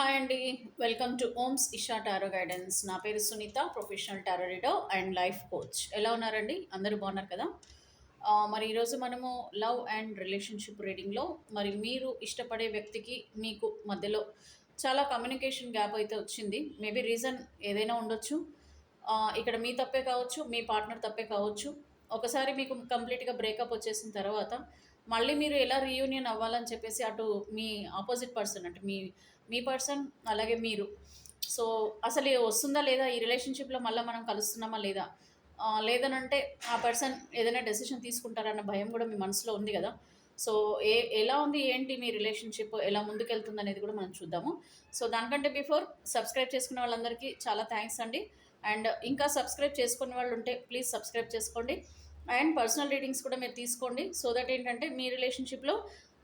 Hi అండి welcome to Oms Isha tarot guidance నా పేరు Sunita professional tarot reader and life coach ఎలా ఉన్నారండి అందరూ బాగున్నారు కదా? మరి ఈరోజు మనము లవ్ అండ్ రిలేషన్షిప్ రీడింగ్లో మరి మీరు ఇష్టపడే వ్యక్తికి మీకు మధ్యలో చాలా కమ్యూనికేషన్ గ్యాప్ అయితే వచ్చింది. మేబీ రీజన్ ఏదైనా ఉండొచ్చు. ఇక్కడ మీ తప్పే కావచ్చు మీ పార్ట్నర్ తప్పే కావచ్చు. ఒకసారి మీకు కంప్లీట్గా బ్రేకప్ వచ్చేసిన తర్వాత మళ్ళీ మీరు ఎలా రీయూనియన్ అవ్వాలని చెప్పేసి అటు మీ ఆపోజిట్ పర్సన్ అంటే మీ మీ పర్సన్ అలాగే మీరు. సో అసలు వస్తుందా లేదా? ఈ రిలేషన్షిప్లో మళ్ళీ మనం కలుస్తున్నామా లేదా? లేదనంటే ఆ పర్సన్ ఏదైనా డెసిషన్ తీసుకుంటారన్న భయం కూడా మీ మనసులో ఉంది కదా? సో ఏ ఎలా ఉంది ఏంటి మీ రిలేషన్షిప్? ఎలా ముందుకెళ్తుంది అనేది కూడా మనం చూద్దాము. సో దానికంటే బిఫోర్ సబ్స్క్రైబ్ చేసుకున్న వాళ్ళందరికీ చాలా థ్యాంక్స్ అండి. అండ్ ఇంకా సబ్స్క్రైబ్ చేసుకునే వాళ్ళు ఉంటే ప్లీజ్ సబ్స్క్రైబ్ చేసుకోండి. అండ్ పర్సనల్ రీడింగ్స్ కూడా మీరు తీసుకోండి. సో దట్ ఏంటంటే మీ రిలేషన్షిప్లో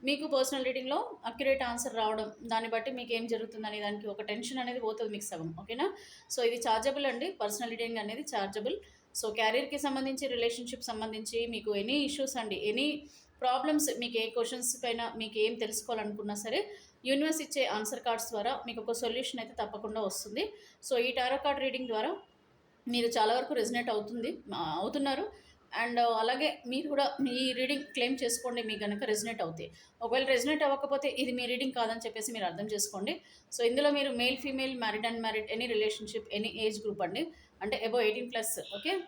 మీకు పర్సనల్ రీడింగ్లో అక్యురేట్ ఆన్సర్ రావడం దాన్ని బట్టి మీకు ఏం జరుగుతుందనే దానికి ఒక టెన్షన్ అనేది పోతుంది మీకు సగం ఓకేనా? సో ఇది ఛార్జబుల్ అండి. పర్సనల్ రీడింగ్ అనేది ఛార్జబుల్ సో క్యారియర్కి సంబంధించి రిలేషన్షిప్ సంబంధించి మీకు ఎనీ ఇష్యూస్ అండి ఎనీ ప్రాబ్లమ్స్ మీకు ఏ క్వశ్చన్స్ పైన మీకు ఏం తెలుసుకోవాలనుకున్నా సరే యూనివర్స్ ఇచ్చే ఆన్సర్ కార్డ్స్ ద్వారా మీకు ఒక సొల్యూషన్ అయితే తప్పకుండా వస్తుంది. సో ఈ టారో కార్డ్ రీడింగ్ ద్వారా మీరు చాలా వరకు రెజినేట్ అవుతుంది అవుతున్నారు. అండ్ అలాగే మీరు కూడా మీ రీడింగ్ క్లెయిమ్ చేసుకోండి మీకు కనుక రెజినేట్ అవుతాయి ఒకవేళ రెజినేట్ అవ్వకపోతే ఇది మీ రీడింగ్ కాదని చెప్పేసి మీరు అర్థం చేసుకోండి. సో ఇందులో మీరు male female married and married any relationship any age group అండి. అంటే above eighteen plus okay?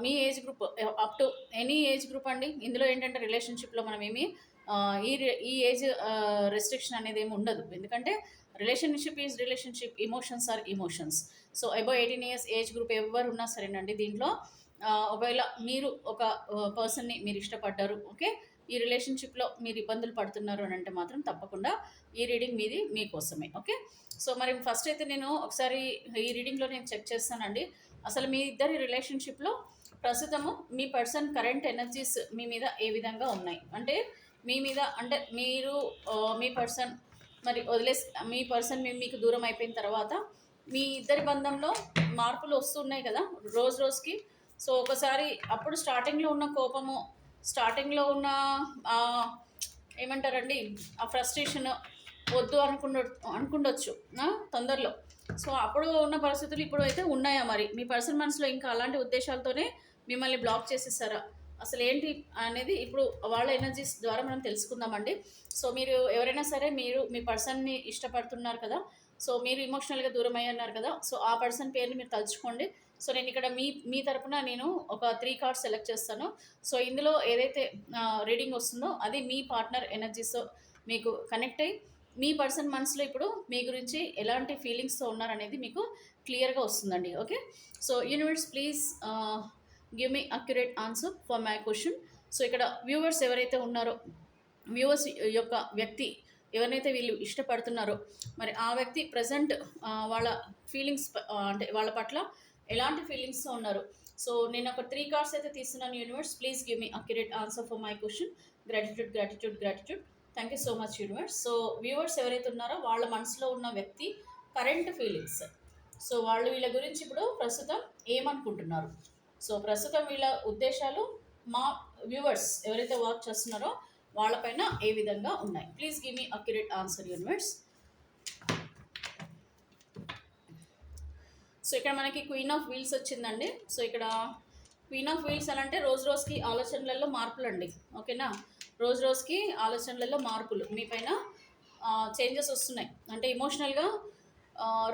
Me age group up to any age group అండి. ఇందులో ఏంటంటే రిలేషన్షిప్లో మనం ఏమి ఈ రి- ఈ ఏజ్ రెస్ట్రిక్షన్ అనేది ఏమి ఉండదు. ఎందుకంటే relationship is relationship emotions are emotions so above eighteen years age group ఎవరు ఉన్నా సరేనండి దీంట్లో ఒకవేళ మీరు ఒక పర్సన్ని మీరు ఇష్టపడ్డారు ఓకే ఈ రిలేషన్షిప్లో మీరు ఇబ్బందులు పడుతున్నారు అని అంటే మాత్రం తప్పకుండా ఈ రీడింగ్ మీది మీకోసమే ఓకే సో మరి ఫస్ట్ అయితే నేను ఒకసారి ఈ రీడింగ్లో నేను చెక్ చేస్తానండి. అసలు మీ ఇద్దరి రిలేషన్షిప్లో ప్రస్తుతము మీ పర్సన్ కరెంట్ ఎనర్జీస్ మీ మీద ఏ విధంగా ఉన్నాయి? అంటే మీ మీద అంటే మీరు మీ పర్సన్ మరి వదిలేసి మీ పర్సన్ మీకు దూరం అయిపోయిన తర్వాత మీ ఇద్దరి బంధంలో మార్పులు వస్తున్నాయి కదా రోజు రోజుకి సో ఒకసారి అప్పుడు స్టార్టింగ్లో ఉన్న కోపము స్టార్టింగ్లో ఉన్న ఏమంటారండి ఆ ఫ్రస్ట్రేషన్ వద్దు అనుకుండ అనుకుండొచ్చు తొందరలో. సో అప్పుడు ఉన్న పరిస్థితులు ఇప్పుడు అయితే ఉన్నాయా మరి? మీ పర్సన్ మనసులో ఇంకా అలాంటి ఉద్దేశాలతోనే మిమ్మల్ని బ్లాక్ చేసేసారా? అసలు ఏంటి అనేది ఇప్పుడు వాళ్ళ ఎనర్జీస్ ద్వారా మనం తెలుసుకుందామండి. సో మీరు ఎవరైనా సరే మీరు మీ పర్సన్ని ఇష్టపడుతున్నారు కదా సో మీరు ఇమోషనల్గా దూరం అయ్యన్నారు కదా సో ఆ పర్సన్ పేరుని మీరు తలుచుకోండి. సో నేను ఇక్కడ మీ మీ తరపున నేను ఒక త్రీ కార్డ్స్ సెలెక్ట్ చేస్తాను. సో ఇందులో ఏదైతే రీడింగ్ వస్తుందో అది మీ పార్ట్నర్ ఎనర్జీస్తో మీకు కనెక్ట్ అయ్యి మీ పర్సన్ మనసులో ఇప్పుడు మీ గురించి ఎలాంటి ఫీలింగ్స్తో ఉన్నారనేది మీకు క్లియర్గా వస్తుందండి okay? So universe please give me accurate answer for my question so ఇక్కడ వ్యూవర్స్ ఎవరైతే ఉన్నారో వ్యూవర్స్ యొక్క వ్యక్తి ఎవరినైతే వీళ్ళు ఇష్టపడుతున్నారో మరి ఆ వ్యక్తి ప్రజెంట్ వాళ్ళ ఫీలింగ్స్ అంటే వాళ్ళ పట్ల ఎలాంటి ఫీలింగ్స్తో ఉన్నారు? సో నేను ఒక త్రీ కార్డ్స్ అయితే తీస్తున్నాను universe please give me accurate answer for my question gratitude gratitude gratitude thank you so much universe so viewers ఎవరైతే ఉన్నారో వాళ్ళ మనసులో ఉన్న వ్యక్తి కరెంట్ ఫీలింగ్స్ సో వాళ్ళు వీళ్ళ గురించి ఇప్పుడు ప్రస్తుతం ఏమనుకుంటున్నారు? సో ప్రస్తుతం వీళ్ళ ఉద్దేశాలు మా వ్యూవర్స్ ఎవరైతే వర్క్ చేస్తున్నారో వాళ్ళపైన ఏ విధంగా ఉన్నాయి? Please give me accurate answer universe so ఇక్కడ మనకి క్వీన్ ఆఫ్ వీల్స్ వచ్చిందండి. సో ఇక్కడ క్వీన్ ఆఫ్ వీల్స్ అని అంటే రోజు రోజుకి ఆలోచనలలో మార్పులు అండి ఓకేనా రోజు రోజుకి ఆలోచనలలో మార్పులు. మీ పైన చేంజెస్ వస్తున్నాయి. అంటే ఇమోషనల్గా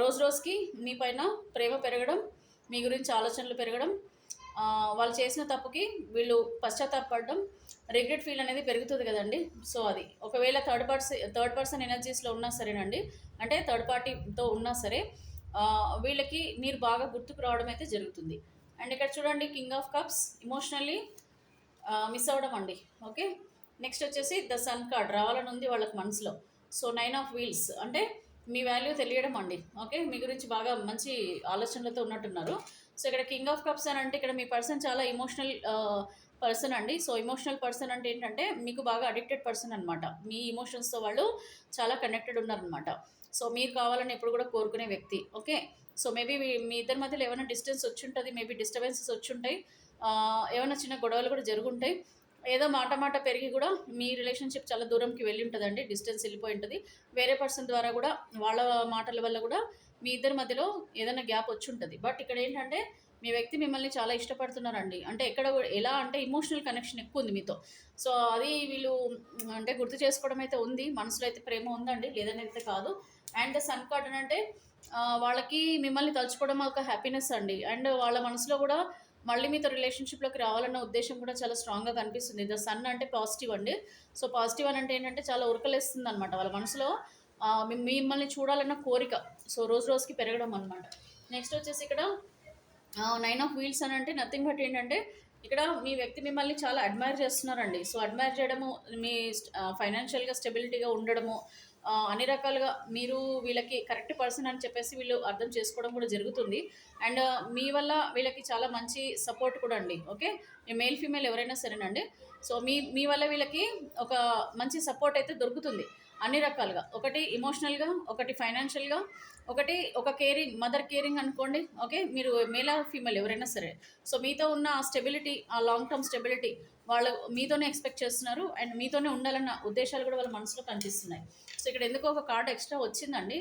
రోజు రోజుకి మీ పైన ప్రేమ పెరగడం మీ గురించి ఆలోచనలు పెరగడం వాళ్ళు చేసిన తప్పుకి వీళ్ళు పశ్చాత్తాపడడం రిగ్రెట్ ఫీల్ అనేది పెరుగుతుంది కదండి. సో అది. ఒకవేళ థర్డ్ పర్సన్ థర్డ్ పర్సన్ ఎనర్జీస్లో ఉన్నా సరేనండి. అంటే థర్డ్ పార్టీతో ఉన్నా సరే వీళ్ళకి మీరు బాగా గుర్తుకు రావడం అయితే జరుగుతుంది. అండ్ ఇక్కడ చూడండి king of cups emotionally miss అవ్వడం అండి. ఓకే నెక్స్ట్ వచ్చేసి ద సన్ కార్డ్ రావాలని ఉంది వాళ్ళకి మనసులో. సో నైన్ ఆఫ్ వీల్స్ అంటే మీ వాల్యూ తెలియడం అండి. ఓకే మీ గురించి బాగా మంచి ఆలోచనలతో ఉన్నట్టున్నారు. సో ఇక్కడ కింగ్ ఆఫ్ కప్స్ అని అంటే ఇక్కడ మీ పర్సన్ చాలా ఇమోషనల్ పర్సన్ అండి. సో ఇమోషనల్ పర్సన్ అంటే ఏంటంటే మీకు బాగా అడిక్టెడ్ పర్సన్ అనమాట మీ ఇమోషన్స్తో వాళ్ళు చాలా కనెక్టెడ్ ఉన్నారనమాట సో మీరు కావాలని ఎప్పుడు కూడా కోరుకునే వ్యక్తి ఓకే? సో మేబీ మీ ఇద్దరి మధ్యలో ఏమైనా డిస్టెన్స్ వచ్చి ఉంటుంది మేబీ డిస్టర్బెన్సెస్ వచ్చింటాయి ఏమైనా చిన్న గొడవలు కూడా జరుగుంటాయి. ఏదో మాట మాట పెరిగి కూడా మీ రిలేషన్షిప్ చాలా దూరంకి వెళ్ళి ఉంటుందండి డిస్టెన్స్ వెళ్ళిపోయి ఉంటుంది. వేరే పర్సన్ ద్వారా కూడా వాళ్ళ మాటల వల్ల కూడా మీ ఇద్దరి మధ్యలో ఏదైనా గ్యాప్ వచ్చి ఉంటుంది బట్ ఇక్కడ ఏంటంటే మీ వ్యక్తి మిమ్మల్ని చాలా ఇష్టపడుతున్నారండి. అంటే ఎక్కడ కూడా- ఎలా అంటే ఇమోషనల్ కనెక్షన్ ఎక్కువ ఉంది మీతో. సో అది వీళ్ళు అంటే గుర్తు చేసుకోవడం అయితే ఉంది. మనసులో అయితే ప్రేమ ఉందండి. లేదని అయితే కాదు. అండ్ సన్ కార్డ్ అంటే వాళ్ళకి మిమ్మల్ని తలుచుకోవడం ఒక హ్యాపీనెస్ అండి. అండ్ వాళ్ళ మనసులో కూడా మళ్ళీ మీతో రిలేషన్షిప్లోకి రావాలన్న ఉద్దేశం కూడా చాలా స్ట్రాంగ్గా కనిపిస్తుంది. ద సన్ అంటే పాజిటివ్ అండి. సో పాజిటివ్ అని అంటే ఏంటంటే చాలా ఉరకలేస్తుంది అనమాట వాళ్ళ మనసులో. మిమ్మల్ని చూడాలన్న కోరిక. సో రోజు రోజుకి పెరగడం అనమాట నెక్స్ట్ వచ్చేసి ఇక్కడ నైన్ ఆఫ్ వీల్స్ అని అంటే నథింగ్ బట్ ఏంటంటే ఇక్కడ మీ వ్యక్తి మిమ్మల్ని చాలా అడ్మైర్ చేస్తున్నారండి. సో అడ్మైర్ చేయడము మీ ఫైనాన్షియల్గా స్టెబిలిటీగా ఉండడము అన్ని రకాలుగా మీరు వీళ్ళకి కరెక్ట్ పర్సన్ అని చెప్పేసి వీళ్ళు అర్థం చేసుకోవడం కూడా జరుగుతుంది. అండ్ మీ వల్ల వీళ్ళకి చాలా మంచి సపోర్ట్ కూడా అండి. ఓకే మేల్ ఫీమేల్ ఎవరైనా సరేనండి. సో మీ మీ వల్ల వీళ్ళకి ఒక మంచి సపోర్ట్ అయితే దొరుకుతుంది. అన్ని రకాలుగా. ఒకటి ఇమోషనల్గా ఒకటి ఫైనాన్షియల్గా ఒకటి ఒక కేరింగ్ మదర్ కేరింగ్ అనుకోండి ఓకే మీరు మేల్ ఆర్ ఫీమేల్ ఎవరైనా సరే. సో మీతో ఉన్న ఆ స్టెబిలిటీ ఆ లాంగ్ టర్మ్ స్టెబిలిటీ వాళ్ళు మీతోనే ఎక్స్పెక్ట్ చేస్తున్నారు అండ్ మీతోనే ఉండాలన్న ఉద్దేశాలు కూడా వాళ్ళ మనసులో కనిపిస్తున్నాయి. సో ఇక్కడ ఎందుకో ఒక కార్డ్ ఎక్స్ట్రా వచ్చిందండి?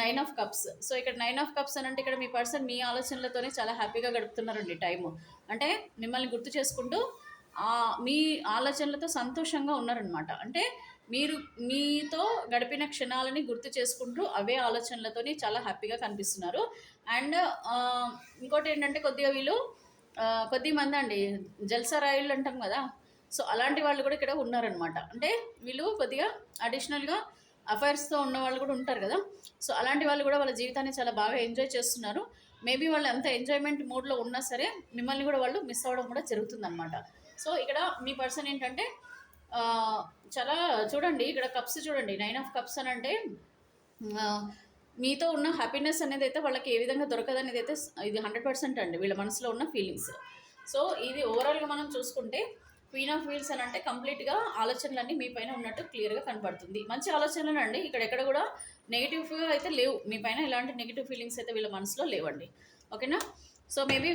నైన్ ఆఫ్ కప్స్ సో ఇక్కడ నైన్ ఆఫ్ కప్స్ అని అంటే ఇక్కడ మీ పర్సన్ మీ ఆలోచనలతోనే చాలా హ్యాపీగా గడుపుతున్నారండి టైము అంటే మిమ్మల్ని గుర్తు చేసుకుంటూ మీ ఆలోచనలతో సంతోషంగా ఉన్నారనమాట అంటే మీరు మీతో గడిపిన క్షణాలని గుర్తు చేసుకుంటూ అవే ఆలోచనలతోని చాలా హ్యాపీగా కనిపిస్తున్నారు. అండ్ ఇంకోటి ఏంటంటే కొద్దిగా వీళ్ళు కొద్ది మంది అండి జల్సా అంటాం కదా సో అలాంటి వాళ్ళు కూడా ఇక్కడ ఉన్నారనమాట అంటే వీళ్ళు కొద్దిగా అడిషనల్గా అఫైర్స్తో ఉన్న వాళ్ళు కూడా ఉంటారు కదా సో అలాంటి వాళ్ళు కూడా వాళ్ళ జీవితాన్ని చాలా బాగా ఎంజాయ్ చేస్తున్నారు. మేబీ వాళ్ళు ఎంత ఎంజాయ్మెంట్ మూడ్లో ఉన్నా సరే మిమ్మల్ని కూడా వాళ్ళు మిస్ అవ్వడం కూడా జరుగుతుందన్నమాట. సో ఇక్కడ మీ పర్సన్ ఏంటంటే చాలా చూడండి ఇక్కడ కప్స్ చూడండి నైన్ ఆఫ్ కప్స్ అని అంటే మీతో ఉన్న హ్యాపీనెస్ అనేది అయితే వాళ్ళకి ఏ విధంగా దొరకదు అనేది అయితే ఇది హండ్రెడ్ పర్సెంట్ అండి వీళ్ళ మనసులో ఉన్న ఫీలింగ్స్ సో ఇది ఓవరాల్గా మనం చూసుకుంటే క్వీన్ ఆఫ్ వీల్స్ అని అంటే కంప్లీట్గా ఆలోచనలన్నీ మీ పైన ఉన్నట్టు క్లియర్గా కనపడుతుంది మంచి ఆలోచనలు అండి ఇక్కడ ఎక్కడ కూడా నెగిటివ్గా అయితే లేవు. మీ పైన ఎలాంటి నెగిటివ్ ఫీలింగ్స్ అయితే వీళ్ళ మనసులో లేవండి. ఓకేనా? సో మేబీ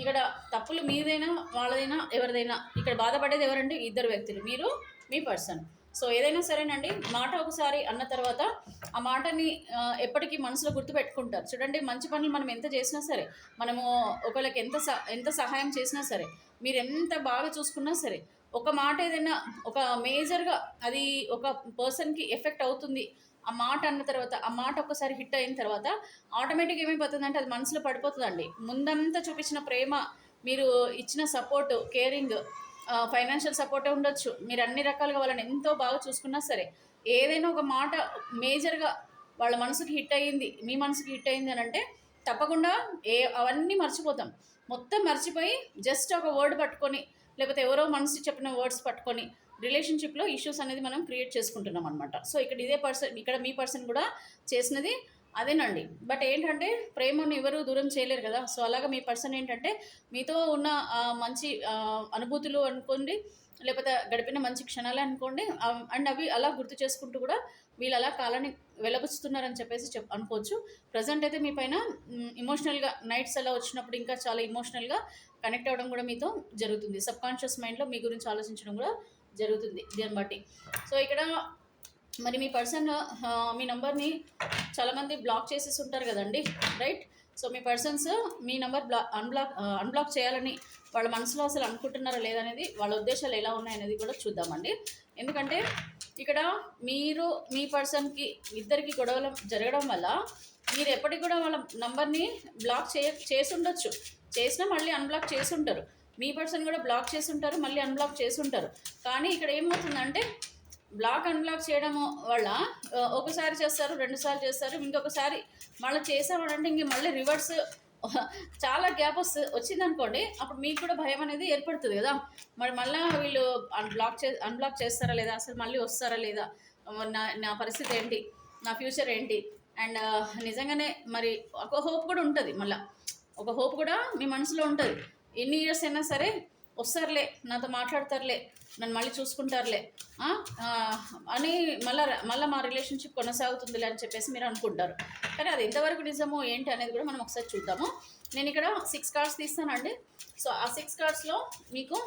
ఇక్కడ తప్పులు మీదైనా వాళ్ళదైనా ఎవరిదైనా ఇక్కడ బాధపడేది ఎవరండి? ఇద్దరు వ్యక్తులు. మీరు మీ పర్సన్. సో ఏదైనా సరేనండి మాట ఒకసారి అన్న తర్వాత ఆ మాటని ఎప్పటికీ మనసులో గుర్తుపెట్టుకుంటారు. చూడండి మంచి పనులు మనం ఎంత చేసినా సరే మనము ఒకళ్ళకి ఎంత ఎంత సహాయం చేసినా సరే మీరు ఎంత బాగా చూసుకున్నా సరే ఒక మాట ఏదైనా ఒక మేజర్గా అది ఒక పర్సన్కి ఎఫెక్ట్ అవుతుంది. ఆ మాట అన్న తర్వాత ఆ మాట ఒకసారి హిట్ అయిన తర్వాత ఆటోమేటిక్గా ఏమైపోతుందంటే అది మనసులో పడిపోతుందండి. ముందంతా చూపించిన ప్రేమ మీరు ఇచ్చిన సపోర్ట్ కేరింగ్ ఫైనాన్షియల్ సపోర్టే ఉండొచ్చు. మీరు అన్ని రకాలుగా వాళ్ళని ఎంతో బాగా చూసుకున్నా సరే ఏదైనా ఒక మాట మేజర్గా వాళ్ళ మనసుకి హిట్ అయ్యింది మీ మనసుకి హిట్ అయింది అని అంటే తప్పకుండా ఏ అవన్నీ మర్చిపోతాం. మొత్తం మర్చిపోయి జస్ట్ ఒక వర్డ్ పట్టుకొని లేకపోతే ఎవరో మనసు చెప్పిన వర్డ్స్ పట్టుకొని రిలేషన్షిప్లో ఇష్యూస్ అనేది మనం క్రియేట్ చేసుకుంటున్నాం అనమాట సో ఇక్కడ ఇదే పర్సన్ ఇక్కడ మీ పర్సన్ కూడా చేసినది అదేనండి. బట్ ఏంటంటే ప్రేమను ఎవరు దూరం చేయలేరు కదా. సో అలాగా మీ పర్సన్ ఏంటంటే మీతో ఉన్న మంచి అనుభూతులు అనుకోండి లేకపోతే గడిపిన మంచి క్షణాలే అనుకోండి అండ్ అవి అలా గుర్తు చేసుకుంటూ కూడా వీళ్ళు అలా కాలాన్ని వెలబుచ్చుతున్నారని చెప్పేసి చెప్ అనుకోవచ్చు. ప్రజెంట్ అయితే మీ పైన ఇమోషనల్గా నైట్స్ అలా వచ్చినప్పుడు ఇంకా చాలా ఇమోషనల్గా కనెక్ట్ అవ్వడం కూడా మీతో జరుగుతుంది. సబ్కాన్షియస్ మైండ్లో మీ గురించి ఆలోచించడం కూడా జరుగుతుంది దీన్ని బట్టి సో ఇక్కడ మరి మీ పర్సన్ మీ నంబర్ని చాలామంది బ్లాక్ చేసేసి ఉంటారు కదండి రైట్? సో మీ పర్సన్స్ మీ నెంబర్ బ్లా అన్బ్లాక్ అన్బ్లాక్ చేయాలని వాళ్ళ మనసులో అసలు అనుకుంటున్నారా లేదనేది వాళ్ళ ఉద్దేశాలు ఎలా ఉన్నాయనేది కూడా చూద్దామండి. ఎందుకంటే ఇక్కడ మీరు మీ పర్సన్కి ఇద్దరికి గొడవలు జరగడం వల్ల మీరు ఎప్పటికి కూడా వాళ్ళ నంబర్ని బ్లాక్ చేయ చేసి ఉండొచ్చు చేసినా మళ్ళీ అన్బ్లాక్ చేసి ఉంటారు మీ పర్సన్ కూడా బ్లాక్ చేసి ఉంటారు మళ్ళీ అన్బ్లాక్ చేసి ఉంటారు కానీ ఇక్కడ ఏమవుతుందంటే బ్లాక్ అన్బ్లాక్ చేయడం వల్ల ఒకసారి చేస్తారు రెండుసార్లు చేస్తారు ఇంకొకసారి మళ్ళీ చేసామనంటే ఇంక మళ్ళీ రివర్స్ చాలా గ్యాప్ వస్తుంది వచ్చింది అనుకోండి అప్పుడు మీకు కూడా భయం అనేది ఏర్పడుతుంది కదా. మరి మళ్ళీ వీళ్ళు అన్బ్లాక్ చే అన్బ్లాక్ చేస్తారా లేదా? అసలు మళ్ళీ వస్తారా లేదా? నా నా పరిస్థితి ఏంటి? నా ఫ్యూచర్ ఏంటి? అండ్ నిజంగానే మరి ఒక హోప్ కూడా ఉంటుంది మళ్ళీ. ఒక హోప్ కూడా మీ మనసులో ఉంటుంది. ఎన్ని ఇయర్స్ అయినా సరే వస్తారులే నాతో మాట్లాడతారులే నన్ను మళ్ళీ చూసుకుంటారులే అని మళ్ళీ మళ్ళీ మా రిలేషన్షిప్ కొనసాగుతుందిలే అని చెప్పేసి మీరు అనుకుంటారు. కానీ అది ఎంతవరకు నిజమో ఏంటి అనేది కూడా మనం ఒకసారి చూద్దాము. నేను ఇక్కడ సిక్స్ కార్డ్స్ తీస్తానండి. సో ఆ సిక్స్ కార్డ్స్లో మీకు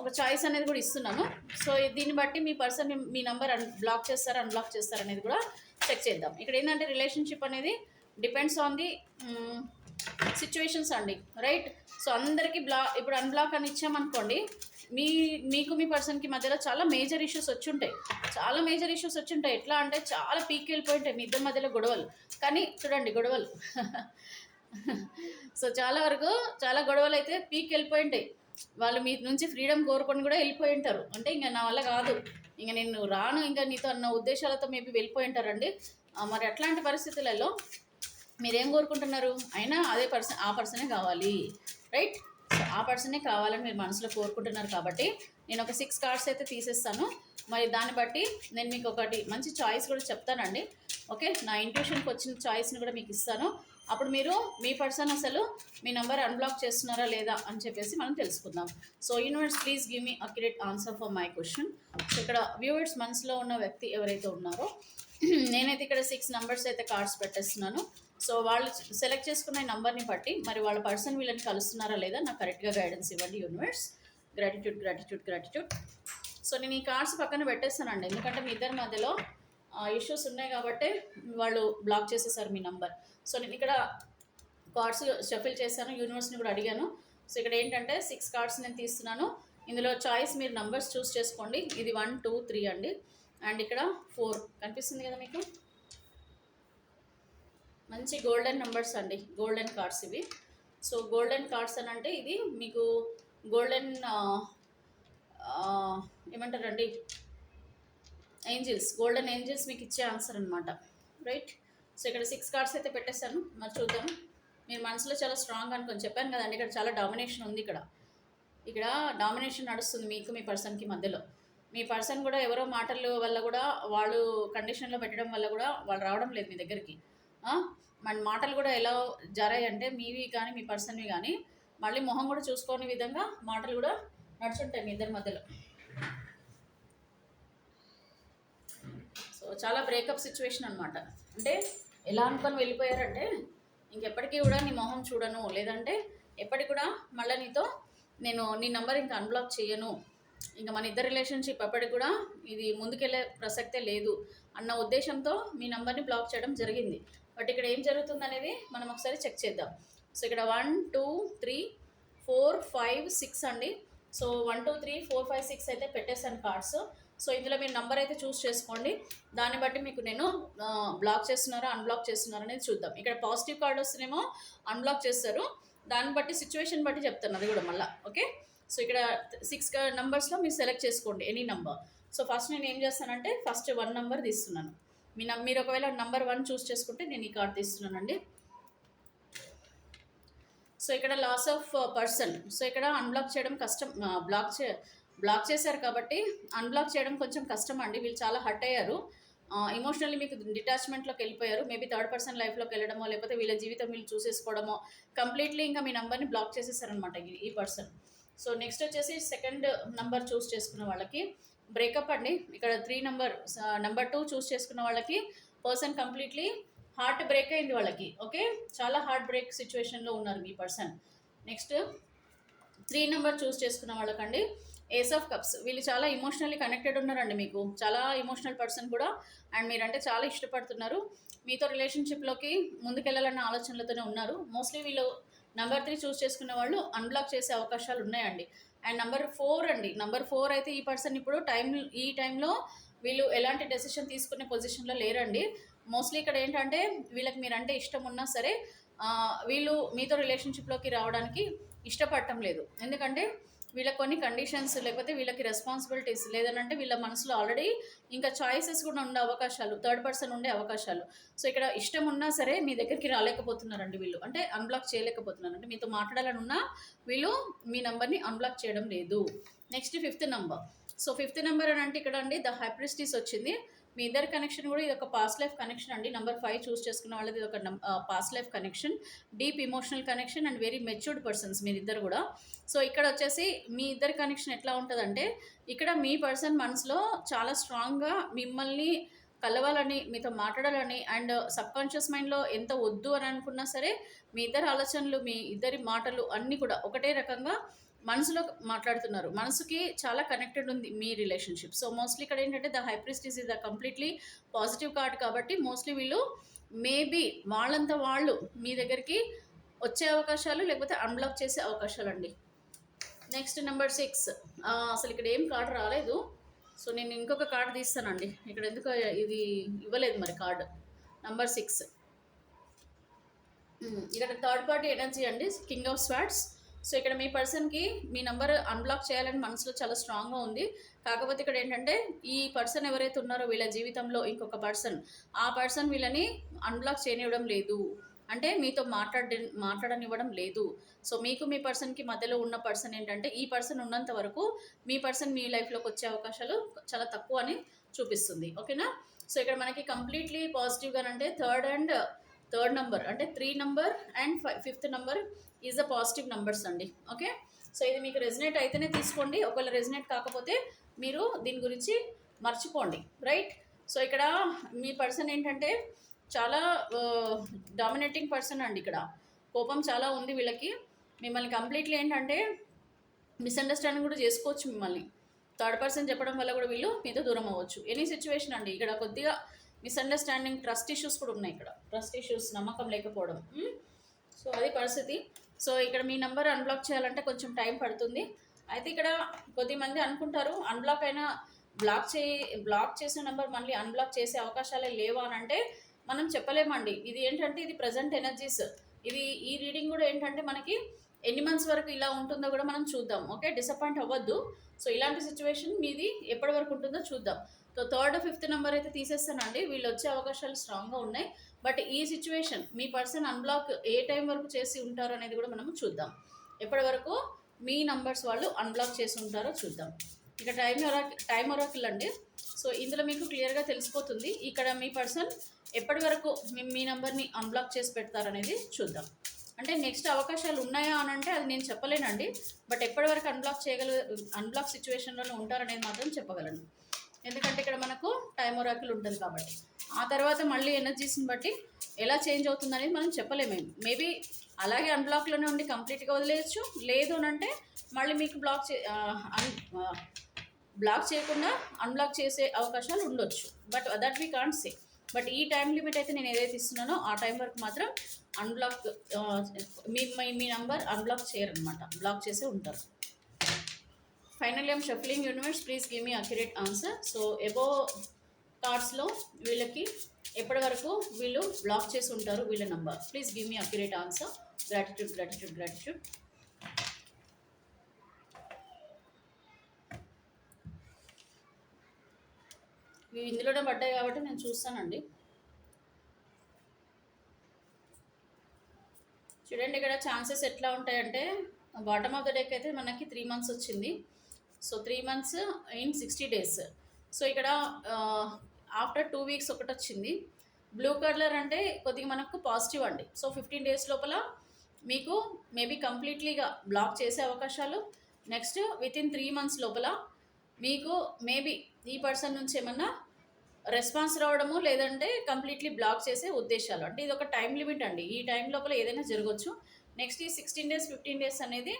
ఒక చాయిస్ అనేది కూడా ఇస్తున్నాను. సో దీన్ని బట్టి మీ పర్సన్ మీ నంబర్ అన్ బ్లాక్ చేస్తారా అన్బ్లాక్ చేస్తారు అనేది కూడా చెక్ చేద్దాం. ఇక్కడ ఏంటంటే రిలేషన్షిప్ అనేది డిపెండ్స్ ఆన్ ది సిచ్యువేషన్స్ అండి రైట్? సో అందరికీ బ్లా ఇప్పుడు అన్బ్లాక్ అని ఇచ్చామనుకోండి మీ మీకు మీ పర్సన్కి మధ్యలో చాలా మేజర్ ఇష్యూస్ వచ్చింటాయి. చాలా మేజర్ ఇష్యూస్ వచ్చి ఉంటాయి ఎట్లా అంటే చాలా పీక్ వెళ్ళిపోయి ఉంటాయి మీ ఇద్దరి మధ్యలో గొడవలు. కానీ చూడండి గొడవలు. సో చాలా వరకు చాలా గొడవలు అయితే పీక్ వెళ్ళిపోయి ఉంటాయి. వాళ్ళు మీ నుంచి ఫ్రీడమ్ కోరుకొని కూడా వెళ్ళిపోయి ఉంటారు. అంటే ఇంకా నా వల్ల కాదు. ఇంకా నేను రాను ఇంకా నీతో అన్న ఉద్దేశాలతో మేబీ వెళ్ళిపోయి ఉంటారండి. మరి అట్లాంటి పరిస్థితులలో మీరేం కోరుకుంటున్నారు? అయినా అదే పర్సన్ ఆ పర్సనే కావాలి. రైట్? సో ఆ పర్సనే కావాలని మీరు మనసులో కోరుకుంటున్నారు కాబట్టి నేను ఒక సిక్స్ కార్డ్స్ అయితే తీసేస్తాను. మరి దాన్ని బట్టి నేను మీకు ఒకటి మంచి చాయిస్ కూడా చెప్తానండి. ఓకే? నా ఇంట్యూషన్కి వచ్చిన చాయిస్ని కూడా మీకు ఇస్తాను. అప్పుడు మీరు మీ పర్సన్ అసలు మీ నెంబర్ అన్బ్లాక్ చేస్తున్నారా లేదా అని చెప్పేసి మనం తెలుసుకుందాం. So universe please give me accurate answer for my question. So ఇక్కడ వ్యూవర్స్ మనసులో ఉన్న వ్యక్తి ఎవరైతే ఉన్నారో నేనైతే ఇక్కడ సిక్స్ నెంబర్స్ అయితే కార్డ్స్ పెట్టేస్తున్నాను. సో వాళ్ళు సెలెక్ట్ చేసుకున్న నెంబర్ని బట్టి మరి వాళ్ళ పర్సన్ వీళ్ళని కలుస్తున్నారా లేదా నాకు కరెక్ట్గా గైడెన్స్ ఇవ్వండి universe gratitude gratitude gratitude so నేను ఈ కార్డ్స్ పక్కన పెట్టేస్తానండి. ఎందుకంటే మీ ఇద్దరి మధ్యలో ఇష్యూస్ ఉన్నాయి కాబట్టి వాళ్ళు బ్లాక్ చేసేసారు మీ నంబర్ సో నేను ఇక్కడ కార్డ్స్ షఫిల్ చేశాను యూనివర్స్ని కూడా అడిగాను. సో ఇక్కడ ఏంటంటే సిక్స్ కార్డ్స్ నేను తీస్తున్నాను. ఇందులో చాయిస్ మీరు నంబర్స్ చూస్ చేసుకోండి. ఇది వన్ టూ త్రీ అండి. అండ్ ఇక్కడ ఫోర్ కనిపిస్తుంది కదా మీకు? మంచి గోల్డెన్ నెంబర్స్ అండి గోల్డెన్ కార్డ్స్ ఇవి. సో గోల్డెన్ కార్డ్స్ అని అంటే ఇది మీకు గోల్డెన్ ఏమంటారండి ఏంజిల్స్ గోల్డెన్ ఏంజిల్స్ మీకు ఇచ్చే ఆన్సర్ అనమాట రైట్? సో ఇక్కడ సిక్స్ కార్డ్స్ అయితే పెట్టేశాను మరి చూద్దాం. మీరు మనసులో చాలా స్ట్రాంగ్ అనుకొని చెప్పాను కదండి ఇక్కడ చాలా డామినేషన్ ఉంది ఇక్కడ. ఇక్కడ డామినేషన్ నడుస్తుంది మీకు మీ పర్సన్కి మధ్యలో. మీ పర్సన్ కూడా ఎవరో మాటల వల్ల కూడా వాళ్ళు కండిషన్లో పెట్టడం వల్ల కూడా వాళ్ళు రావడం లేదు మీ దగ్గరికి. మన మాటలు కూడా ఎలా జరాయంటే మీవి కానీ మీ పర్సన్వి కానీ మళ్ళీ మొహం కూడా చూసుకోని విధంగా మాటలు కూడా నడుచుంటాయి మీ ఇద్దరి మధ్యలో. సో చాలా బ్రేకప్ సిచ్యువేషన్ అనమాట అంటే ఎలా అనుకొని వెళ్ళిపోయారంటే ఇంకెప్పటికీ కూడా నీ మొహం చూడను లేదంటే ఎప్పటికి కూడా మళ్ళీ నీతో నేను నీ నెంబర్ ఇంకా అన్బ్లాక్ చేయను. ఇంకా మన ఇద్దరు రిలేషన్షిప్ ఎప్పటికి కూడా ఇది ముందుకెళ్ళే ప్రసక్తే లేదు అన్న ఉద్దేశంతో మీ నెంబర్ని బ్లాక్ చేయడం జరిగింది. బట్ ఇక్కడ ఏం జరుగుతుంది అనేది మనం ఒకసారి చెక్ చేద్దాం. సో ఇక్కడ one two three four five six అండి. So one two three four five six అయితే పెట్టేశాను కార్డ్స్. సో ఇందులో మీరు నంబర్ అయితే చూస్ చేసుకోండి. దాన్ని బట్టి మీకు నేను బ్లాక్ చేస్తున్నారా అన్బ్లాక్ చేస్తున్నారా అనేది చూద్దాం. ఇక్కడ పాజిటివ్ కార్డ్ వస్తేనేమో అన్బ్లాక్ చేస్తారు. దాన్ని బట్టి సిచ్యువేషన్ బట్టి చెప్తాను అది కూడా మళ్ళీ. ఓకే? సో ఇక్కడ సిక్స్ నెంబర్స్లో మీరు సెలెక్ట్ చేసుకోండి ఎనీ నెంబర్. సో ఫస్ట్ నేను ఏం చేస్తానంటే ఫస్ట్ వన్ నెంబర్ తీస్తున్నాను. మీ మీరు ఒకవేళ నెంబర్ వన్ చూస్ చేసుకుంటే నేను ఈ కార్డ్ తీస్తున్నానండి. సో ఇక్కడ లాస్ ఆఫ్ పర్సన్ సో ఇక్కడ అన్బ్లాక్ చేయడం కష్టం బ్లాక్ చే బ్లాక్ చేశారు కాబట్టి అన్బ్లాక్ చేయడం కొంచెం కష్టం అండి. వీళ్ళు చాలా హర్ట్ అయ్యారు. ఇమోషనల్లీ మీకు డిటాచ్మెంట్లోకి వెళ్ళిపోయారు. మేబీ థర్డ్ పర్సన్ లైఫ్లోకి వెళ్ళడమో లేకపోతే వీళ్ళ జీవితం వీళ్ళు చూసేసుకోవడమో కంప్లీట్లీ ఇంకా మీ నెంబర్ని బ్లాక్ చేసేసారనమాట ఈ పర్సన్ సో నెక్స్ట్ వచ్చేసి సెకండ్ నెంబర్ చూస్ చేసుకున్న వాళ్ళకి. బ్రేకప్ అండి. ఇక్కడ three number number two choose చేసుకున్న వాళ్ళకి పర్సన్ కంప్లీట్లీ హార్ట్ బ్రేక్ అయింది వాళ్ళకి. ఓకే చాలా హార్ట్ బ్రేక్ సిచ్యువేషన్లో ఉన్నారు మీ person next three number choose చేసుకున్న వాళ్ళకండి. ఏస్ ఆఫ్ కప్స్ వీళ్ళు చాలా ఇమోషనల్లీ కనెక్టెడ్ ఉన్నారండి మీకు. చాలా ఇమోషనల్ పర్సన్ కూడా. అండ్ మీరంటే చాలా ఇష్టపడుతున్నారు. మీతో రిలేషన్షిప్లోకి ముందుకెళ్ళాలన్న ఆలోచనలతోనే ఉన్నారు. మోస్ట్లీ వీళ్ళు నెంబర్ త్రీ చూస్ చేసుకున్న వాళ్ళు అన్బ్లాక్ చేసే అవకాశాలు ఉన్నాయండి. అండ్ నెంబర్ ఫోర్ అండి. నెంబర్ ఫోర్ అయితే ఈ పర్సన్ ఇప్పుడు టైం ఈ టైంలో వీళ్ళు ఎలాంటి డెసిషన్ తీసుకునే పొజిషన్లో లేరండి. మోస్ట్లీ ఇక్కడ ఏంటంటే వీళ్ళకి మీరంటే ఇష్టం ఉన్నా సరే వీళ్ళు మీతో రిలేషన్షిప్లోకి రావడానికి ఇష్టపడటం లేదు. ఎందుకంటే వీళ్ళకి కొన్ని కండిషన్స్ లేకపోతే వీళ్ళకి రెస్పాన్సిబిలిటీస్ లేదనంటే వీళ్ళ మనసులో ఆల్రెడీ ఇంకా చాయిసెస్ కూడా ఉండే అవకాశాలు థర్డ్ పర్సన్ ఉండే అవకాశాలు. సో ఇక్కడ ఇష్టం ఉన్నా సరే మీ దగ్గరికి రాలేకపోతున్నారండి వీళ్ళు. అంటే అన్బ్లాక్ చేయలేకపోతున్నారు. అంటే మీతో మాట్లాడాలని ఉన్నా వీళ్ళు మీ నెంబర్ని అన్బ్లాక్ చేయడం లేదు. Next fifth number so fifth number అని అంటే ఇక్కడ అండి ద హైప్రిస్టీస్ వచ్చింది. మీ ఇద్దరి కనెక్షన్ కూడా ఇది ఒక పాస్ లైఫ్ కనెక్షన్ అండి. నెంబర్ ఫైవ్ చూస్ చేసుకున్న వాళ్ళది ఇది ఒక past life connection deep emotional connection and very matured persons మీరిద్దరు కూడా. సో ఇక్కడ వచ్చేసి మీ ఇద్దరి కనెక్షన్ ఎట్లా ఉంటుందంటే ఇక్కడ మీ పర్సన్ మనసులో చాలా స్ట్రాంగ్గా మిమ్మల్ని కలవాలని మీతో మాట్లాడాలని అండ్ సబ్ కాన్షియస్ మైండ్లో ఎంత వద్దు అని అనుకున్నా సరే మీ ఇద్దరి ఆలోచనలు మీ ఇద్దరి మాటలు అన్నీ కూడా ఒకటే రకంగా మనసులో మాట్లాడుతున్నారు. మనసుకి చాలా కనెక్టెడ్ ఉంది మీ రిలేషన్షిప్ సో మోస్ట్లీ ఇక్కడ ఏంటంటే the high priest is the completely positive card కాబట్టి మోస్ట్లీ వీళ్ళు మేబీ వాళ్ళంతా వాళ్ళు మీ దగ్గరికి వచ్చే అవకాశాలు లేకపోతే అన్బ్లాక్ చేసే అవకాశాలు అండి నెక్స్ట్ నెంబర్ సిక్స్ అసలు ఇక్కడ ఏం కార్డు రాలేదు. సో నేను ఇంకొక కార్డు తీస్తానండి. ఇక్కడ ఎందుకు ఇది ఇవ్వలేదు మరి కార్డు నంబర్ సిక్స్ ఇక్కడ థర్డ్ పార్టీ ఎనర్జీ అండి కింగ్ ఆఫ్ స్వాట్స్ సో ఇక్కడ మీ పర్సన్కి మీ నంబర్ అన్బ్లాక్ చేయాలని మనసులో చాలా స్ట్రాంగ్గా ఉంది. కాకపోతే ఇక్కడ ఏంటంటే ఈ పర్సన్ ఎవరైతే ఉన్నారో వీళ్ళ జీవితంలో ఇంకొక పర్సన్ ఆ పర్సన్ వీళ్ళని అన్బ్లాక్ చేయనివ్వడం లేదు. అంటే మీతో మాట్లాడ మాట్లాడనివ్వడం లేదు. సో మీకు మీ పర్సన్కి మధ్యలో ఉన్న పర్సన్ ఏంటంటే ఈ పర్సన్ ఉన్నంత వరకు మీ పర్సన్ మీ లైఫ్లోకి వచ్చే అవకాశాలు చాలా తక్కువ అని చూపిస్తుంది. ఓకేనా? సో ఇక్కడ మనకి కంప్లీట్లీ పాజిటివ్గా అంటే థర్డ్ అండ్ థర్డ్ నంబర్ అంటే three number and fifth number is the positive numbers అండి ఓకే? సో ఇది మీకు రెజినేట్ అయితేనే తీసుకోండి. ఒకవేళ రెజినేట్ కాకపోతే మీరు దీని గురించి మర్చిపోండి రైట్? సో ఇక్కడ మీ పర్సన్ ఏంటంటే చాలా డామినేటింగ్ పర్సన్ అండి ఇక్కడ. కోపం చాలా ఉంది వీళ్ళకి. మిమ్మల్ని కంప్లీట్లీ ఏంటంటే మిస్అండర్స్టాండింగ్ కూడా చేసుకోవచ్చు మిమ్మల్ని. థర్డ్ పర్సన్ చెప్పడం వల్ల కూడా వీళ్ళు మీతో దూరం అవ్వచ్చు. ఎనీ సిచ్యువేషన్ అండి. ఇక్కడ కొద్దిగా మిస్అండర్స్టాండింగ్ ట్రస్ట్ ఇష్యూస్ కూడా ఉన్నాయి ఇక్కడ. ట్రస్ట్ ఇష్యూస్ నమ్మకం లేకపోవడం. Hmm? సో అది పరిస్థితి. సో ఇక్కడ మీ నెంబర్ అన్బ్లాక్ చేయాలంటే కొంచెం టైం పడుతుంది. అయితే ఇక్కడ కొద్దిమంది అనుకుంటారు అన్బ్లాక్ అయినా బ్లాక్ చేయి బ్లాక్ చేసిన నెంబర్ మళ్ళీ అన్బ్లాక్ చేసే అవకాశాలే లేవా అని అంటే మనం చెప్పలేమండి. ఇది ఏంటంటే ఇది ప్రజెంట్ ఎనర్జీస్ ఇది ఈ రీడింగ్ కూడా ఏంటంటే మనకి ఎన్ని మంత్స్ వరకు ఇలా ఉంటుందో కూడా మనం చూద్దాం ఓకే డిసప్పాయింట్ అవ్వద్దు. సో ఇలాంటి సిచ్యువేషన్ మీది ఎప్పటి వరకు ఉంటుందో చూద్దాం. సో థర్డ్ ఫిఫ్త్ నెంబర్ అయితే తీసేస్తానండి. వీళ్ళు వచ్చే అవకాశాలు స్ట్రాంగ్గా ఉన్నాయి. బట్ ఈ సిచ్యువేషన్ మీ పర్సన్ అన్బ్లాక్ ఏ టైం వరకు చేసి ఉంటారో అనేది కూడా మనం చూద్దాం. ఎప్పటి వరకు మీ నంబర్స్ వాళ్ళు అన్బ్లాక్ చేసి ఉంటారో చూద్దాం. ఇక టైం ఒరా టైం ఒరాకిల్ అండి. సో ఇందులో మీకు క్లియర్గా తెలిసిపోతుంది. ఇక్కడ మీ పర్సన్ ఎప్పటి వరకు మీ మీ నెంబర్ని అన్బ్లాక్ చేసి పెడతారనేది చూద్దాం. అంటే నెక్స్ట్ అవకాశాలు ఉన్నాయా అని అంటే అది నేను చెప్పలేనండి. బట్ ఎప్పటి వరకు అన్బ్లాక్ చేయగల అన్బ్లాక్ సిచ్యువేషన్లోనే ఉంటారనేది మాత్రం చెప్పగలను. ఎందుకంటే ఇక్కడ మనకు టైం ఒరాకిల్ ఉంటుంది కాబట్టి. ఆ తర్వాత మళ్ళీ ఎనర్జీస్ని బట్టి ఎలా చేంజ్ అవుతుంది అనేది మనం చెప్పలేము. మేబీ అలాగే అన్బ్లాక్లోనే ఉండి కంప్లీట్గా వదిలేయచ్చు. లేదు అని అంటే మళ్ళీ మీకు బ్లాక్ చే బ్లాక్ చేయకుండా అన్బ్లాక్ చేసే అవకాశాలు ఉండొచ్చు. But that we can't say but ఈ టైం లిమిట్ అయితే నేను ఏదైతే ఇస్తున్నానో ఆ టైం వరకు మాత్రం అన్బ్లాక్ మీ మీ నంబర్ అన్బ్లాక్ చేయరనమాట బ్లాక్ చేసే ఉంటారు. Finally I'm shuffling universe please give me accurate answer so above కార్డ్స్లో వీళ్ళకి ఎప్పటి వరకు వీళ్ళు బ్లాక్ చేసి ఉంటారు వీళ్ళ number please give me accurate answer gratitude gratitude gratitude ఇవి ఇందులోనే పడ్డాయి కాబట్టి నేను చూస్తానండి. చూడండి ఇక్కడ ఛాన్సెస్ ఎట్లా ఉంటాయంటే బాటమ్ ఆఫ్ ద డేక్ అయితే మనకి త్రీ మంత్స్ వచ్చింది. So three months in sixty days. So ఇక్కడ ఆఫ్టర్ టూ వీక్స్ ఒకటి వచ్చింది. బ్లూ కలర్ అంటే కొద్దిగా మనకు పాజిటివ్ అండి. సో ఫిఫ్టీన్ డేస్ లోపల మీకు మేబీ కంప్లీట్లీగా బ్లాక్ చేసే అవకాశాలు. Next within three months లోపల మీకు మేబీ ఈ పర్సన్ నుంచి ఏమన్నా రెస్పాన్స్ రావడము లేదంటే కంప్లీట్లీ బ్లాక్ చేసే ఉద్దేశాలు. అంటే ఇది ఒక టైం లిమిట్ అండి. ఈ టైం లోపల ఏదైనా జరగవచ్చు నెక్స్ట్ ఈ సిక్స్టీన్ డేస్ ఫిఫ్టీన్ డేస్ అనేది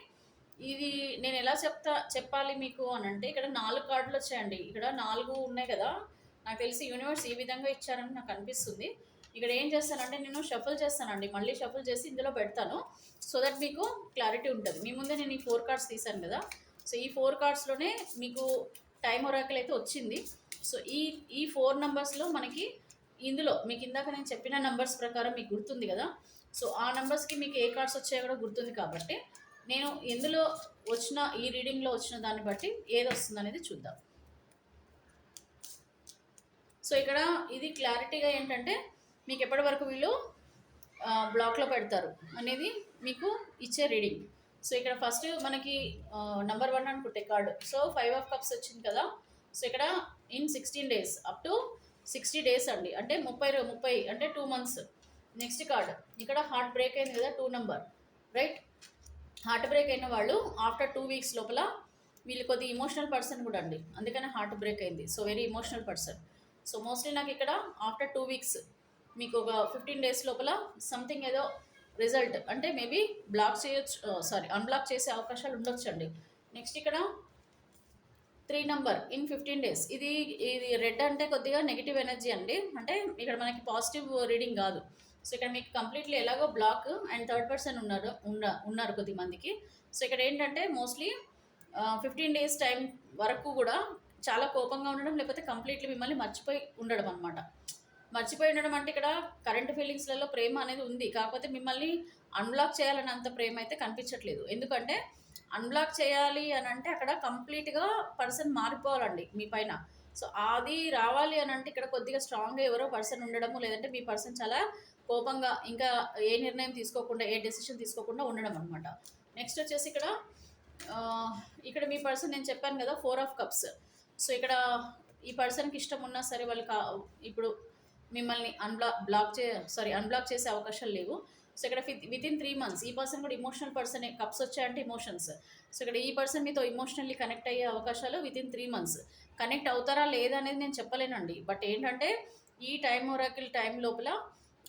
ఇది నేను ఎలా చెప్తా చెప్పాలి మీకు అని అంటే ఇక్కడ నాలుగు కార్డులు వచ్చాయండి. ఇక్కడ నాలుగు ఉన్నాయి కదా. నాకు తెలిసి యూనివర్స్ ఈ విధంగా ఇచ్చారని నాకు అనిపిస్తుంది. ఇక్కడ ఏం చేస్తానంటే నేను షఫుల్ చేస్తానండి. మళ్ళీ షఫుల్ చేసి ఇందులో పెడతాను. సో దట్ మీకు క్లారిటీ ఉంటుంది. మీ ముందే నేను ఈ ఫోర్ కార్డ్స్ తీసాను కదా. సో ఈ ఫోర్ కార్డ్స్లోనే మీకు టైం ఒరాకల్ అయితే వచ్చింది. సో ఈ ఈ ఫోర్ నెంబర్స్లో మనకి ఇందులో మీకు ఇందాక నేను చెప్పిన నెంబర్స్ ప్రకారం మీకు గుర్తుంది కదా? సో ఆ నెంబర్స్కి మీకు ఏ కార్డ్స్ వచ్చాయో కూడా గుర్తుంది కాబట్టి నేను ఎందులో వచ్చిన ఈ రీడింగ్లో వచ్చిన దాన్ని బట్టి ఏది వస్తుంది అనేది చూద్దాం. సో ఇక్కడ ఇది క్లారిటీగా ఏంటంటే మీకు ఎప్పటి వరకు వీళ్ళు బ్లాక్లో పెడతారు అనేది మీకు ఇచ్చే రీడింగ్. సో ఇక్కడ ఫస్ట్ మనకి నంబర్ వన్ అనుకుంటే card so five of cups వచ్చింది కదా. సో ఇక్కడ in sixteen days up to sixty days అండి. అంటే ముప్పై ముప్పై అంటే టూ మంత్స్ నెక్స్ట్ కార్డ్ ఇక్కడ హార్ట్ బ్రేక్ అయింది కదా two number right heartbreak అయిన వాళ్ళు ఆఫ్టర్ టూ వీక్స్ లోపల వీళ్ళు కొద్ది ఇమోషనల్ పర్సన్ కూడా అండి. అందుకనే హార్ట్ బ్రేక్ అయింది. So very emotional person so mostly నాకు ఇక్కడ ఆఫ్టర్ టూ వీక్స్ మీకు ఒక ఫిఫ్టీన్ డేస్ లోపల సంథింగ్ ఏదో రిజల్ట్. అంటే మేబీ బ్లాక్ చేయొచ్చు సారీ అన్బ్లాక్ చేసే అవకాశాలు ఉండొచ్చండి. నెక్స్ట్ ఇక్కడ three number in fifteen days. ఇది ఇది రెడ్ అంటే కొద్దిగా నెగిటివ్ ఎనర్జీ అండి. అంటే ఇక్కడ మనకి పాజిటివ్ రీడింగ్ కాదు. సో ఇక్కడ మీకు కంప్లీట్లీ ఎలాగో బ్లాక్ అండ్ థర్డ్ పర్సన్ ఉన్నారు ఉన్న ఉన్నారు కొద్ది మందికి. సో ఇక్కడ ఏంటంటే మోస్ట్లీ ఫిఫ్టీన్ డేస్ టైం వరకు కూడా చాలా కోపంగా ఉండడం లేకపోతే కంప్లీట్లీ మిమ్మల్ని మర్చిపోయి ఉండడం అనమాట మర్చిపోయి ఉండడం అంటే ఇక్కడ కరెంట్ ఫీలింగ్స్లలో ప్రేమ అనేది ఉంది. కాకపోతే మిమ్మల్ని అన్బ్లాక్ చేయాలని అంత ప్రేమ అయితే కనిపించట్లేదు. ఎందుకంటే అన్బ్లాక్ చేయాలి అని అంటే అక్కడ కంప్లీట్గా పర్సన్ మారిపోవాలండి మీ పైన. సో అది రావాలి అని అంటే ఇక్కడ కొద్దిగా స్ట్రాంగ్గా ఎవరో పర్సన్ ఉండడము లేదంటే మీ పర్సన్ చాలా కోపంగా ఇంకా ఏ నిర్ణయం తీసుకోకుండా ఏ డెసిషన్ తీసుకోకుండా ఉండడం అనమాట నెక్స్ట్ వచ్చేసి ఇక్కడ ఇక్కడ మీ పర్సన్ నేను చెప్పాను కదా ఫోర్ ఆఫ్ కప్స్ సో ఇక్కడ ఈ పర్సన్కి ఇష్టం ఉన్నా సరే వాళ్ళు కా ఇప్పుడు మిమ్మల్ని అన్బ్లాక్ బ్లాక్ చే సారీ అన్బ్లాక్ చేసే అవకాశాలు లేవు. సో ఇక్కడ విత్ ఇన్ త్రీ మంత్స్ ఈ పర్సన్ కూడా ఇమోషనల్ పర్సన్ కప్స్ వచ్చాయంటే ఇమోషన్స్ సో ఇక్కడ ఈ పర్సన్ మీతో ఇమోషనల్లీ కనెక్ట్ అయ్యే అవకాశాలు within three months connect అవుతారా లేదా అనేది నేను చెప్పలేనండి. బట్ ఏంటంటే ఈ టైం ఒరాకిల్ టైం లోపల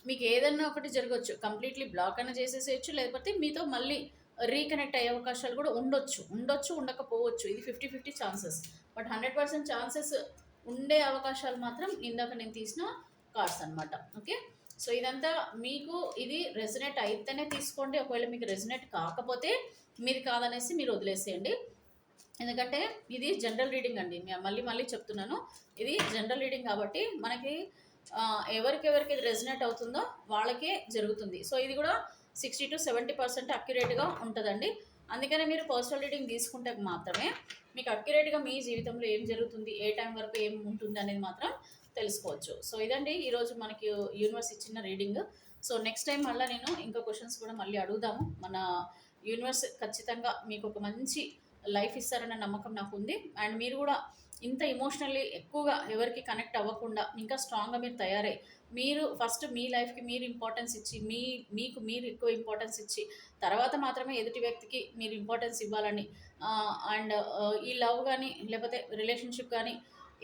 మీకు ఏదన్నా ఒకటి జరగవచ్చు కంప్లీట్లీ బ్లాక్ అయినా చేసేసేయచ్చు. లేకపోతే మీతో మళ్ళీ రీకనెక్ట్ అయ్యే అవకాశాలు కూడా ఉండొచ్చు. ఉండొచ్చు ఉండకపోవచ్చు. ఇది fifty fifty chances but hundred percent chances ఉండే అవకాశాలు మాత్రం ఇందాక నేను తీసిన కార్డ్స్ అనమాట ఓకే? సో ఇదంతా మీకు ఇది రెజనేట్ అయితేనే తీసుకోండి. ఒకవేళ మీకు రెజనేట్ కాకపోతే మీది కాదనేసి మీరు వదిలేసేయండి. ఎందుకంటే ఇది జనరల్ రీడింగ్ అండి. నేను మళ్ళీ మళ్ళీ చెప్తున్నాను. ఇది జనరల్ రీడింగ్ కాబట్టి మనకి ఎవరికెవరికి ఇది రెజనేట్ అవుతుందో వాళ్ళకే జరుగుతుంది. సో ఇది కూడా సిక్స్టీ టు సెవెంటీ పర్సెంట్ అక్యురేట్గా ఉంటుందండి. అందుకనే మీరు పర్సనల్ రీడింగ్ తీసుకుంటే మాత్రమే మీకు అక్యురేట్గా మీ జీవితంలో ఏం జరుగుతుంది ఏ టైం వరకు ఏం ఉంటుంది అనేది మాత్రం తెలుసుకోవచ్చు. సో ఇదండి. ఈరోజు మనకి యూనివర్స్ ఇచ్చిన రీడింగ్. సో నెక్స్ట్ టైం మళ్ళీ నేను ఇంకా క్వశ్చన్స్ కూడా మళ్ళీ అడుగుదాము. మన యూనివర్స్ ఖచ్చితంగా మీకు ఒక మంచి లైఫ్ ఇస్తారన్న నమ్మకం నాకు ఉంది అండ్ మీరు కూడా ఇంత ఇమోషనల్లీ ఎక్కువగా ఎవరికి కనెక్ట్ అవ్వకుండా ఇంకా స్ట్రాంగ్గా మీరు తయారై మీరు ఫస్ట్ మీ లైఫ్కి మీరు ఇంపార్టెన్స్ ఇచ్చి మీ మీకు మీరు ఎక్కువ ఇంపార్టెన్స్ ఇచ్చి తర్వాత మాత్రమే ఎదుటి వ్యక్తికి మీరు ఇంపార్టెన్స్ ఇవ్వాలని అండ్ ఈ లవ్ కానీ లేకపోతే రిలేషన్షిప్ కానీ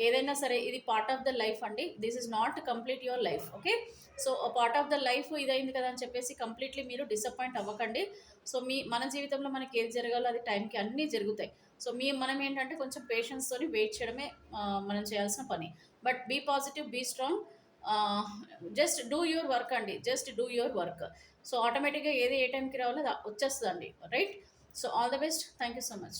ఏదైనా సరే ఇది పార్ట్ ఆఫ్ ద లైఫ్ అండి. This is not complete your life okay so part of the life ఇదైంది కదా అని చెప్పేసి కంప్లీట్లీ మీరు డిసప్పాయింట్ అవ్వకండి. సో మీ మన జీవితంలో మనకి ఏది జరగాలో అది టైంకి అన్నీ జరుగుతాయి. సో మీ మనం ఏంటంటే కొంచెం పేషెన్స్తోని వెయిట్ చేయడమే మనం చేయాల్సిన పని. But be positive be strong just do your work అండి. Just do your work so ఆటోమేటిక్గా ఏది ఏ టైంకి రావాలో అది వచ్చేస్తుందండి. Right so all the best thank you so much